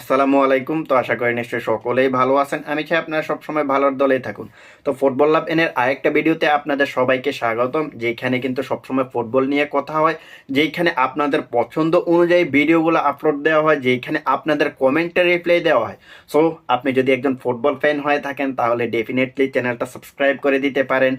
আসসালামু আলাইকুম। তো আশা করি নিশ্চয়ই সকলেই ভালো আছেন। আমি চাই আপনারা সবসময় ভালোর দলেই থাকুন। তো ফুটবল লাভ এনের আরেকটা ভিডিওতে আপনাদের সবাইকে স্বাগতম, যেখানে কিন্তু সবসময় ফুটবল নিয়ে কথা হয়, যেখানে আপনাদের পছন্দ অনুযায়ী ভিডিওগুলো আপলোড দেওয়া হয়, যেখানে আপনাদের কমেন্টে রিপ্লাই দেওয়া হয়। সো আপনি যদি একজন ফুটবল ফ্যান হয়ে থাকেন, তাহলে ডেফিনেটলি চ্যানেলটা সাবস্ক্রাইব করে দিতে পারেন।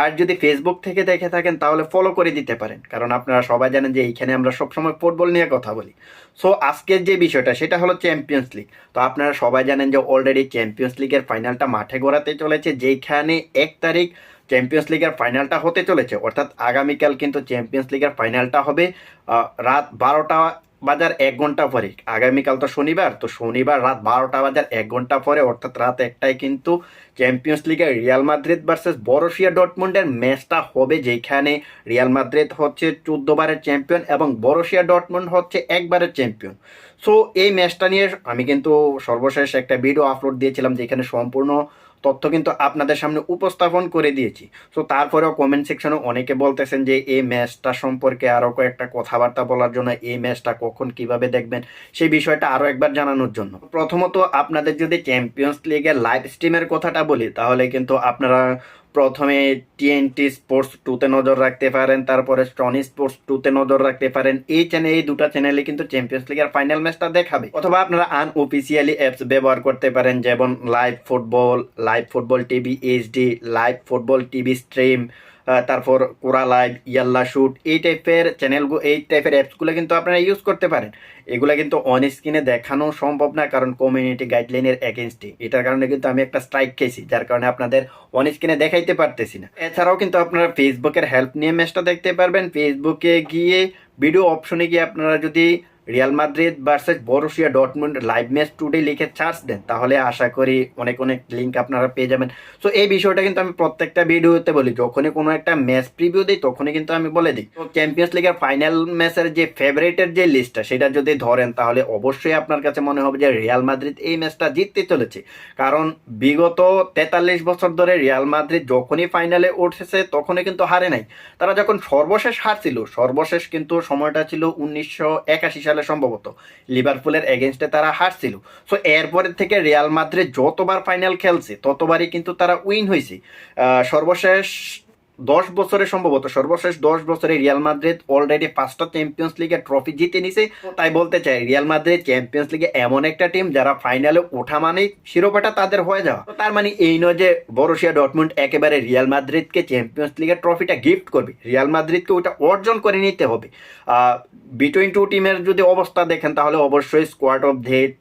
আর যদি ফেসবুক থেকে দেখে থাকেন, তাহলে ফলো করে দিতে পারেন। কারণ আপনারা সবাই জানেন যে এইখানে আমরা সবসময় ফুটবল নিয়ে কথা বলি। সো আজকের যে বিষয়টা, সেটা হলো চ্যাম্পিয়ন্স লিগ তো আপনারা সবাই জানেন যে অলরেডি চ্যাম্পিয়ন্স লিগের ফাইনালটা মাঠে গড়াতে চলেছে যেখানে এক তারিখ চ্যাম্পিয়ন্স লিগের ফাইনালটা হতে চলেছে। অর্থাৎ আগামীকাল কিন্তু চ্যাম্পিয়ন্স লিগের ফাইনালটা হবে রাত বারোটা বাজার এক ঘণ্টা পরে। আগামীকাল তো শনিবার তো শনিবার রাত বারোটা বাজার এক ঘণ্টা পরে, অর্থাৎ রাত একটায় কিন্তু চ্যাম্পিয়ন্স লিগে রিয়াল মাদ্রিদ ভার্সেস বরোসিয়া ডটমুন্ডের ম্যাচটা হবে, যেখানে রিয়াল মাদ্রিদ হচ্ছে চোদ্দ বারের চ্যাম্পিয়ন এবং বরোসিয়া ডটমুন্ড হচ্ছে একবারের চ্যাম্পিয়ন সো এই ম্যাচটা নিয়ে আমি কিন্তু সর্বশেষ একটা ভিডিও আপলোড দিয়েছিলাম, যেখানে সম্পূর্ণ তথ্য কিন্তু আপনাদের সামনে উপস্থাপন করে দিয়েছি। সো তারপরেও কমেন্ট সেকশনে অনেকে বলতেছেন যে, এই ম্যাচটা সম্পর্কে আরও কয়েকটা কথাবার্তা বলার জন্য এই ম্যাচটা কখন কীভাবে দেখবেন? সেই বিষয়টা আরও একবার জানানোর জন্য। প্রথমত, আপনাদের যদি চ্যাম্পিয়ন্স লিগের লাইভ স্ট্রিমের কথাটা বলি, তাহলে কিন্তু আপনারা প্রথমে টিএনটি স্পোর্টস টুতে নজর রাখতে পারেন, তারপরে স্টনি স্পোর্টস টুতে নজর রাখতে পারেন। এই চ্যানেল এই দুটা চ্যানেলে কিন্তু চ্যাম্পিয়ন্স লিগের ফাইনাল ম্যাচটা দেখাবে। অথবা আপনারা আন অফিসিয়ালি অ্যাপস ব্যবহার করতে পারেন, যেমন live football live football TV HD live football TV stream তারপর কোরা লাইভ ইয়াল্লা শুট, এই টাইপের চ্যানেলগুলো এই টাইপের অ্যাপসগুলো কিন্তু আপনারা ইউজ করতে পারেন। এগুলো কিন্তু অন স্ক্রিনে দেখানো সম্ভব না, কারণ কমিউনিটি গাইডলাইনের এগেনস্টে এটার কারণে কিন্তু আমি একটা স্ট্রাইক খেয়েছি, যার কারণে আপনাদের অন স্ক্রিনে দেখাইতে পারতেছি না। এছাড়াও কিন্তু আপনারা ফেসবুকের হেল্প নিয়ে ম্যাচটা দেখতে পারবেন। ফেসবুকে গিয়ে ভিডিও অপশনে গিয়ে আপনারা যদি Real Madrid versus Borussia Dortmund live match today লিখে চার্জ দেন। তাহলে আশা করি অনেক অনেক লিঙ্ক আপনারা পেয়ে যাবেন। সো এই বিষয়টা কিন্তু আমি প্রত্যেকটা ভিডিওতে বলি। যখনই কোনো একটা ম্যাচ প্রিভিউ দিই, তখনই কিন্তু আমি বলে দিই। তো চ্যাম্পিয়ন্স লিগের ফাইনাল ম্যাচের যে ফেভারিটের যে লিস্টটা সেটা যদি ধরেন, তাহলে অবশ্যই আপনার কাছে মনে হবে যে রিয়াল মাদ্রিদ এই ম্যাচটা জিততে চলেছে। কারণ বিগত তেতাল্লিশ বছর ধরে রিয়াল মাদ্রিদ যখনই ফাইনালে উঠেছে, তখনই কিন্তু হারে নাই। তারা যখন সর্বশেষ হারছিল, সর্বশেষ কিন্তু সময়টা ছিল উনিশশো একাশি সালে। সম্ভবত। লিভারপুলের এগেনস্টে তারা হারছিল। সো এরপরের থেকে রিয়াল মাদ্রে যতবার ফাইনাল খেলছে, ততবারই কিন্তু তারা উইন হয়েছে। সর্বশেষ দশ বছরে সম্ভবত, সর্বশেষ দশ বছরে রিয়াল মাদ্রিদ অলরেডি পাঁচটা চ্যাম্পিয়ন্স লিগের ট্রফি জিতে নিছে। তাই বলতে চাই, রিয়াল মাদ্রিদ চ্যাম্পিয়ন্স লিগে এমন একটা টিম যারা ফাইনালে ওঠা মানেই শিরোপাটা তাদের হয়ে যাওয়া। তার মানে এই নয় যে বরুসিয়া ডটমুন্ড একেবারে রিয়াল মাদ্রিদকে চ্যাম্পিয়ন্স লিগের ট্রফিটা গিফট করবে। রিয়াল মাদ্রিদকে ওটা অর্জন করে নিতে হবে। বিটুইন টু টিমের যদি অবস্থা দেখেন, তাহলে অবশ্যই squad of that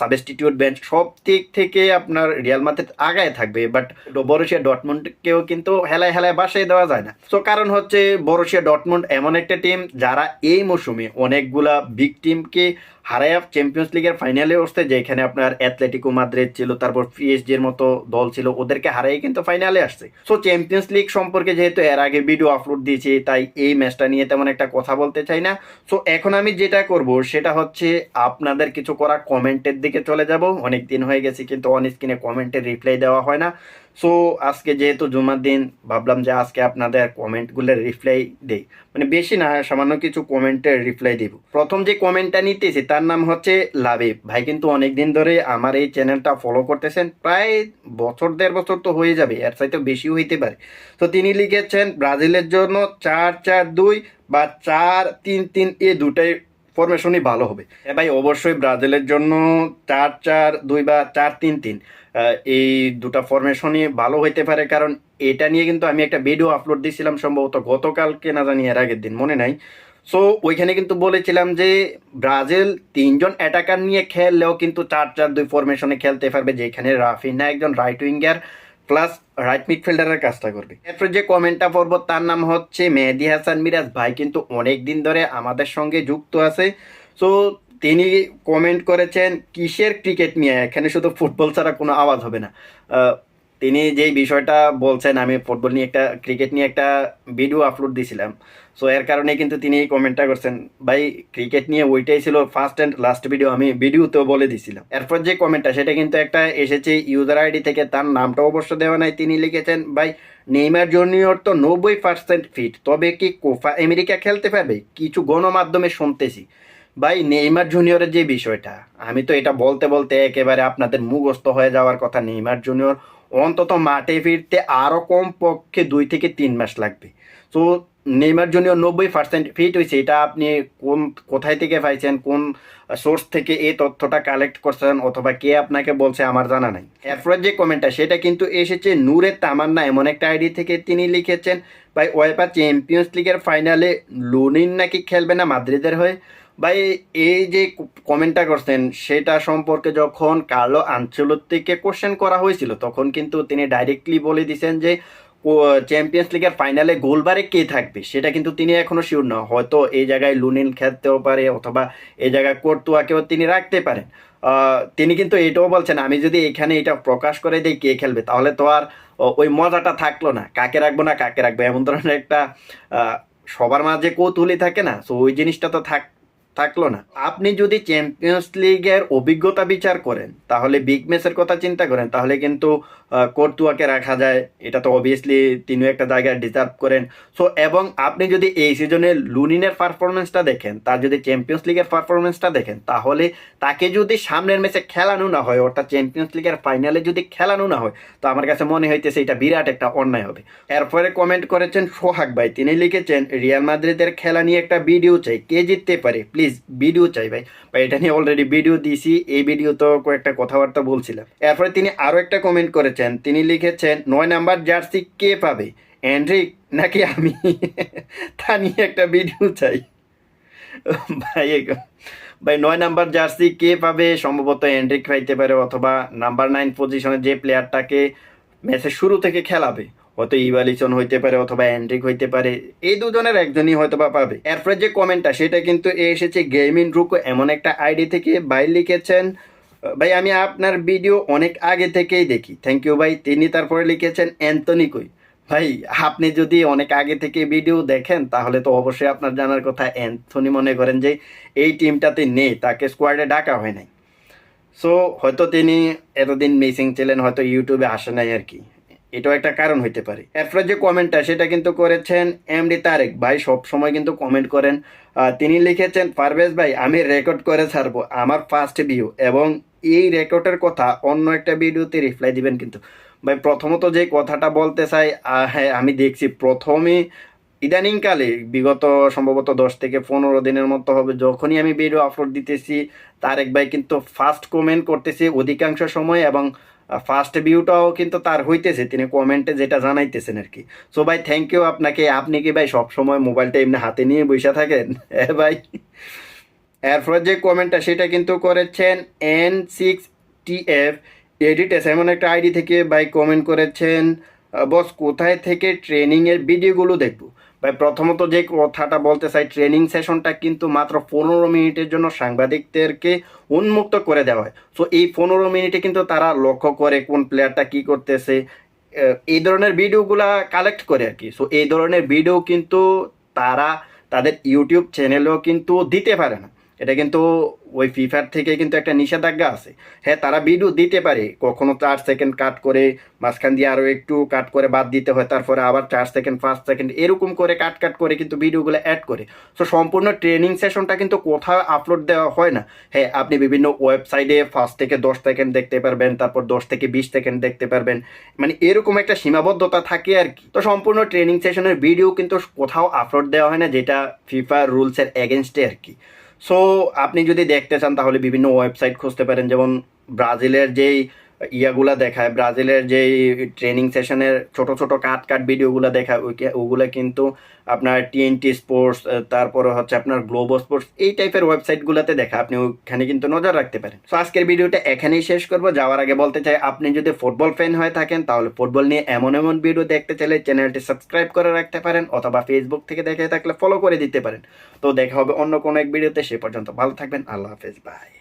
substitute bench সব দিক থেকে আপনার রিয়াল মাদ্রিদ আগায় থাকবে বাট বরুশিয়া ডটমন্ডকেও কিন্তু হেলায় হেলায় বাসায় দেওয়া যায় না। তো কারণ হচ্ছে বরুশিয়া ডটমন্ড এমন একটা টিম যারা এই মৌসুমে অনেকগুলা বিগ টিমকে হারায় চ্যাম্পিয়ন্স লিগের ফাইনালে উঠছে, যেখানে আপনার অ্যাথলেটিকো মাদ্রিদ ছিল, তারপর পিএসজি এর মতো দল ছিল, ওদেরকে হারাই কিন্তু ফাইনালে আসছে। সো চ্যাম্পিয়ন্স লিগ সম্পর্কে যেহেতু এর আগে ভিডিও আপলোড দিয়েছি, তাই এই ম্যাচটা নিয়ে তেমন একটা কথা বলতে চাই না। সো এখন আমি যেটা করব, সেটা হচ্ছে আপনাদের কিছু করা কমেন্টের দিকে চলে যাব। অনেক দিন হয়ে গেছে, কিন্তু অন স্ক্রিনে কমেন্টের রিপ্লাই দেওয়া হয় না। সো আজকে যেহেতু জুমার দিন, ভাবলাম যে আজকে আপনাদের কমেন্টগুলোর রিপ্লাই দেই। মানে বেশি না, সামান্য কিছু কমেন্টের রিপ্লাই দিব। প্রথম যে কমেন্টটা নিতেছি, তার নাম হচ্ছে লাবিব। ভাই কিন্তু অনেক দিন ধরে আমার এই চ্যানেলটা ফলো করতেছেন। প্রায় বছর, দেড় বছর তো হয়ে যাবে, এর চাইতে বেশি হইতে পারে। তো তিনি লিখেছেন, ব্রাজিলের জন্য চার চার দুই বা চার তিন তিন এ দুটাই ফরমেশনই ভালো হবে। হ্যাঁ ভাই, অবশ্যই ব্রাজিলের জন্য চার চার দুই বা চার তিন তিন এই দুটা ফরমেশনই ভালো হইতে পারে। কারণ এটা নিয়ে কিন্তু আমি একটা ভিডিও আপলোড দিয়েছিলাম সম্ভবত গতকালকে, না জানি এর আগের দিন, মনে নাই। সো ওইখানে কিন্তু বলেছিলাম যে ব্রাজিল তিনজন অ্যাটাকার নিয়ে খেললেও কিন্তু চার চার দুই ফরমেশনে খেলতে পারবে, যেখানে রাফিনা একজন রাইট উইঙ্গার প্লাস রাইট মিডফিল্ডারের কাজটা করবে। এরপর যে কমেন্টটা পড়ব, তার নাম হচ্ছে মেহেদি হাসান মিরাজ। ভাই কিন্তু অনেক দিন ধরে আমাদের সঙ্গে যুক্ত আছে। সো তিনি কমেন্ট করেছেন, কিসের ক্রিকেট নিয়ে? এখানে শুধু ফুটবল ছাড়া কোনো আওয়াজ হবে না। তিনি যেই বিষয়টা বলছেন, আমি ফুটবল নিয়ে একটা ক্রিকেট নিয়ে একটা ভিডিও আপলোড দিয়েছিলাম সো এর কারণে কিন্তু তিনি এই কমেন্টটা করছেন। ভাই ক্রিকেট নিয়ে ওইটাই ছিল ফার্স্ট অ্যান্ড লাস্ট ভিডিও আমি ভিডিওতেও বলে দিছিলাম। এরপর যে কমেন্টটা সেটা কিন্তু একটা এসেছে ইউজার আইডি থেকে, তার নামটা অবশ্য দেওয়া নাই, তিনি লিখেছেন, ভাই নেইমার জুনিয়র তো নব্বই পার্সেন্ট ফিট তবে কি কোফা আমেরিকা খেলতে পারবে? কিছু গণমাধ্যমে শুনতেছি। ভাই নেইমার জুনিয়রের যে বিষয়টা, আমি তো এটা বলতে বলতে একেবারে আপনাদের মুখস্থ হয়ে যাওয়ার কথা নেইমার জুনিয়র অন্তত মাঠে ফিরতে আরও কম পক্ষে দুই থেকে তিন মাস লাগবে। তো নেইমার জুনিয়র নব্বই পার্সেন্ট ফিট হয়েছে, এটা আপনি কোন, কোথায় থেকে পাইছেন, কোন সোর্স থেকে এই তথ্যটা কালেক্ট করছেন, অথবা কে আপনাকে বলছে, আমার জানা নাই। এরপরে যে কমেন্টটা সেটা কিন্তু এসেছে নূরের তামান্না, এমন একটা আইডি থেকে তিনি লিখেছেন, ভাই ওয়েফা চ্যাম্পিয়ন্স লিগের ফাইনালে লুনিন নাকি খেলবে না মাদ্রিদের হয়ে? ভাই, এই যে কমেন্টটা করছেন, সেটা সম্পর্কে যখন কার্লো আঞ্চলতিকে কোশ্চেন করা হয়েছিল, তখন কিন্তু তিনি ডাইরেক্টলি বলে দিয়েছেন যে চ্যাম্পিয়ন্স লিগের ফাইনালে গোলবারে কে থাকবে? সেটা কিন্তু তিনি এখনও শিওর না হয়তো এই জায়গায় লুনিন খেলতেও পারে, অথবা এই জায়গায় কর্তুয়াকেও তিনি রাখতে পারেন। তিনি কিন্তু এটাও বলছেন, আমি যদি এখানে এটা প্রকাশ করে দিই কে খেলবে, তাহলে তো আর ওই মজাটা থাকল না। কাকে রাখব না, কাকে রাখব? এমন ধরনের একটা সবার মাঝে কৌতূহলী থাকে না। সো ওই জিনিসটা তো থাক থাকল না। আপনি যদি চ্যাম্পিয়ন্স লিগের অভিজ্ঞতা বিচার করেন, তাহলে বিগ ম্যাচের কথা চিন্তা করেন, তাহলে কিন্তু কর্তুয়াকে রাখা যায়। এটা তো অবভিয়াসলি তিনিও একটা জায়গায় ডিজার্ভ করেন। সো এবং আপনি যদি এই সিজনে লুনিনের পারফরমেন্সটা দেখেন, তার যদি চ্যাম্পিয়ন্স লিগের পারফরমেন্সটা দেখেন, তাহলে তাকে যদি সামনের ম্যাচে খেলানো না হয়, অর্থাৎ চ্যাম্পিয়ন্স লিগের ফাইনালে যদি খেলানো না হয়, তো আমার কাছে মনে হইতেছে এটা বিরাট একটা অন্যায় হবে। এরপরে কমেন্ট করেছেন সোহাগ ভাই। তিনি লিখেছেন, রিয়াল মাদ্রিদের খেলা নিয়ে একটা ভিডিও চাই। কে জিততে পারে? প্লিজ ভিডিও চাই ভাই। বা এটা নিয়ে অলরেডি ভিডিও দিয়েছি এই ভিডিও তো কয়েকটা কথাবার্তা বলছিলাম। এরপরে তিনি আরও একটা কমেন্ট করেছেন। তিনি লিখেছেন, নয় নাম্বার জার্সি কে পাবে? অ্যান্ড্রিক নাকি আমি? তা নিয়ে একটা ভিডিও চাই। ভাই ভাই, নয় নাম্বার জার্সি কে পাবে? সম্ভবত এন্ড্রিক পাইতে পারে, অথবা নাম্বার নাইন পজিশনে যে প্লেয়ারটাকে ম্যাচের শুরু থেকে খেলাবে। হয়তো ইভালিসন হইতে পারে অথবা অ্যান্ড্রিক হইতে পারে, এই দুজনের একজনই হয়তো বা পাবে। এরপরে যে কমেন্টটা সেটা কিন্তু এসেছে গেমিং রুকো এমন একটা আইডি থেকে ভাই লিখেছেন। ভাই, আমি আপনার ভিডিও অনেক আগে থেকেই দেখি। থ্যাংক ইউ ভাই। তিনি তারপরে লিখেছেন অ্যান্টনি কই? ভাই, আপনি যদি অনেক আগে থেকে ভিডিও দেখেন, তাহলে তো অবশ্যই আপনার জানার কথা অ্যান্থনি মনে করেন যে, এই টিমটাতে নেই, তাকে স্কোয়াডে ডাকা হয় নাই। সো হয়তো তিনি এতদিন মিসিং ছিলেন, হয়তো ইউটিউবে আসে নাই আর কি। এটাও একটা কারণ হইতে পারে। এরপরে যে কমেন্টটা সেটা কিন্তু করেছেন এম ডি তারেক ভাই সব সময় কিন্তু কমেন্ট করেন। তিনি লিখেছেন, পারভেজ ভাই, আমি রেকর্ড করে ছাড়বো আমার ফার্স্ট ভিউ এবং এই রেকর্ডের কথা অন্য একটা ভিডিওতে রিপ্লাই দিবেন কিন্তু। ভাই, প্রথমত যে কথাটা বলতে চাই হ্যাঁ আমি দেখছি প্রথমে ইদানিংকালে, বিগত সম্ভবত দশ থেকে পনেরো দিনের মতো হবে, যখনই আমি ভিডিও আপলোড দিতেছি, তারেক ভাই কিন্তু ফার্স্ট কমেন্ট করতেছি অধিকাংশ সময় এবং ফার্স্ট ভিউটাও কিন্তু তার হইতেছে, তিনি কমেন্টে যেটা জানাইতেছেন আর কি। সো ভাই থ্যাংক ইউ আপনাকে। আপনি কি ভাই সবসময় মোবাইলটা এমনি হাতে নিয়ে বসে থাকেন? হ্যাঁ ভাই। এরপর যে কমেন্টটা সেটা কিন্তু করেছেন এন সিক্স টি এফ এডিটেস এমন একটা আইডি থেকে ভাই কমেন্ট করেছেন বস কোথায় থেকে ট্রেনিংয়ের ভিডিওগুলো দেখব? ভাই, প্রথমত যে কথাটা বলতে চাই ট্রেনিং সেশনটা কিন্তু মাত্র পনেরো মিনিটের জন্য সাংবাদিকদেরকে উন্মুক্ত করে দেওয়া হয়। সো এই পনেরো মিনিটে কিন্তু তারা লক্ষ্য করে কোন প্লেয়ারটা কি করতেছে এই ধরনের ভিডিওগুলা কালেক্ট করে আর কি। সো এই ধরনের ভিডিও কিন্তু তারা তাদের ইউটিউব চ্যানেলেও কিন্তু দিতে পারে না। এটা কিন্তু ওই ফিফার থেকে কিন্তু একটা নিষেধাজ্ঞা আছে। হ্যাঁ তারা ভিডিও দিতে পারে, কখনো চার সেকেন্ড কাট করে, মাঝখান দিয়ে আরও একটু কাট করে বাদ দিতে হয়, তারপরে আবার চার সেকেন্ড, পাঁচ সেকেন্ড, এরকম করে কাট কাট করে কিন্তু ভিডিওগুলো অ্যাড করে। সো সম্পূর্ণ ট্রেনিং সেশনটা কিন্তু কোথাও আপলোড দেওয়া হয় না। হ্যাঁ আপনি বিভিন্ন ওয়েবসাইটে ফার্স্ট থেকে দশ সেকেন্ড দেখতে পারবেন, তারপর দশ থেকে বিশ সেকেন্ড দেখতে পারবেন। মানে এরকম একটা সীমাবদ্ধতা থাকে আর কি। তো সম্পূর্ণ ট্রেনিং সেশনের ভিডিও কিন্তু কোথাও আপলোড দেওয়া হয় না, যেটা ফিফা রুলসের এগেনস্টে আর কি। সো আপনি যদি দেখতে চান তাহলে বিভিন্ন ওয়েবসাইট খুঁজতে পারেন যেমন ব্রাজিলের যেই ইয়াগুলা দেখায়। ব্রাজিলের যেই ট্রেনিং সেশনের ছোট ছোট কাট কাট ভিডিওগুলো দেখায় ওগুলো কিন্তু আপনার টিএনটি স্পোর্টস তারপরে হচ্ছে আপনার গ্লোবো স্পোর্টস এই টাইপের ওয়েবসাইটগুলোতে দেখা আপনি ওখানে কিন্তু নজর রাখতে পারেন। সো আজকের ভিডিওটা এখানেই শেষ করব। যাওয়ার আগে বলতে চাই, আপনি যদি ফুটবল ফ্যান হয়ে থাকেন, তাহলে ফুটবল নিয়ে এমন এমন ভিডিও দেখতে চাইলে চ্যানেলটি সাবস্ক্রাইব করে রাখতে পারেন, অথবা ফেসবুক থেকে দেখে থাকলে ফলো করে দিতে পারেন। তো দেখা হবে অন্য কোনো এক ভিডিওতে সে পর্যন্ত ভালো থাকবেন। আল্লাহ হাফেজ বাই